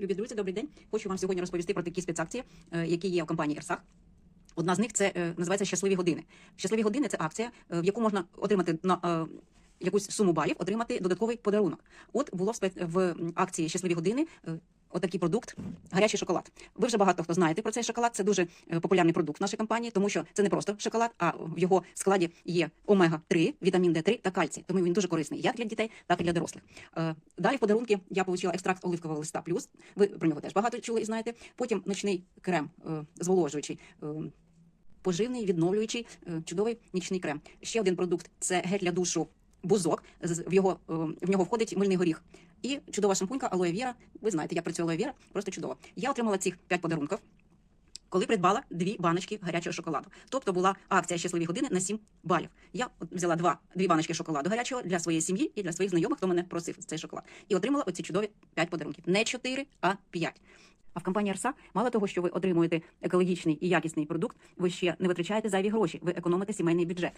Любі друзі, добрий день. Хочу вам сьогодні розповісти про такі спецакції, е, які є у компанії Ерсах. Одна з них це е, називається Щасливі години. Щасливі години це акція, е, в яку можна отримати на якусь суму балів, отримати додатковий подарунок. От було в в акції Щасливі години. Отакий продукт, гарячий шоколад. Ви вже багато хто знаєте про цей шоколад. Це дуже е, популярний продукт в нашій компанії, тому що це не просто шоколад, а в його складі є омега 3 вітамін Д3 та кальцій. Тому він дуже корисний як для дітей, так і для дорослих. Е, Далі в подарунки я отримала екстракт оливкового листа плюс. Ви про нього теж багато чули і знаєте. Потім ночний крем е, зволожуючий. Поживний, відновлюючий, чудовий нічний крем. Ще один продукт це гель для душу бузок. В його е, в нього входить мильний горіх. І чудова шампунька алоє віра. Ви знаєте, як працює алоє віра, просто чудово. Я отримала цих 5 подарунків. Коли придбала дві баночки гарячого шоколаду, тобто була акція щасливі години на 7 балів. Я взяла два дві баночки шоколаду гарячого для своєї сім'ї і для своїх знайомих, хто мене просив цей шоколад, і отримала оці чудові 5 подарунків. Не 4, а 5. А в компанії Арса мало того, що ви отримуєте екологічний і якісний продукт, ви ще не витрачаєте зайві гроші, ви економите сімейний бюджет.